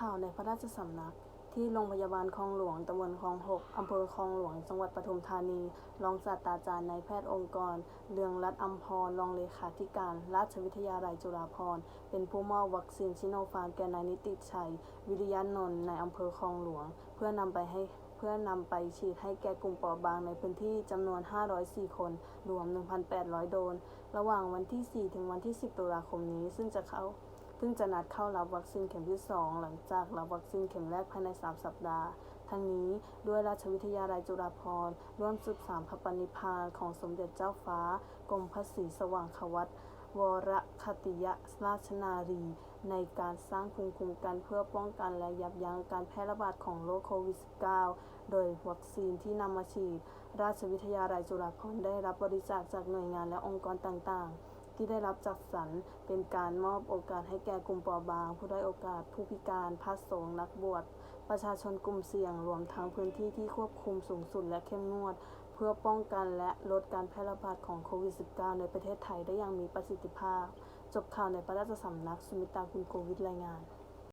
ข่าวในพระราชสำนัก ที่โรงพยาบาลคลองหลวงตำบลคลองหกอำเภอคลองหลวง จังหวัดปทุมธานี รองศาสตราจารย์นายแพทย์องค์กร เรืองรัตน์อัมพร รองเลขาธิการ ราชวิทยาลัยจุฬาภรณ์ เป็นผู้มอบวัคซีนชิโนฟาร์มแก่นายนิติชัย วิริยนนท์ในอำเภอคลองหลวง เพื่อนำไปให้เพื่อนำไปฉีดให้แก่กลุ่มเปราะบางในพื้นที่จำนวน 504 คน รวม 1,800 โดสระหว่างวันที่ 4 ถึงวันที่ 10 ตุลาคมนี้ ซึ่งจะเข้า ซึ่งจะนัดเข้ารับวัคซีนเข็มที่ 2 หลังจากรับวัคซีนเข็มแรกภายใน 3 สัปดาห์ ทั้งนี้ด้วยราชวิทยาลัยจุฬาภรณ์ร่วมสืบสานพระปณิพพานของสมเด็จเจ้าฟ้ากรมพระศรีสว่างควัตวรคติยราชนารี ในการสร้างภูมิคุ้มกันเพื่อป้องกันและยับยั้งการแพร่ระบาดของโรคโควิด -19 โดยวัคซีนที่นำมาฉีด ราชวิทยาลัยจุฬาภรณ์ได้รับบริจาคจากหน่วยงานและองค์กรต่างๆ ที่ได้รับจัดสรรเป็นการมอบโอกาสให้แก่กลุ่มเปราะบาง ผู้ได้โอกาสผู้พิการพระสงฆ์นักบวช ประชาชนกลุ่มเสี่ยงรวมทั้งพื้นที่ที่ควบคุมสูงสุดและเข้มงวด เพื่อป้องกันและลดการแพร่ระบาดของโควิด -19 ในประเทศไทยได้อย่างมีประสิทธิภาพ จบข่าวในพระราชสำนัก สุมิตาคุณโควิดรายงาน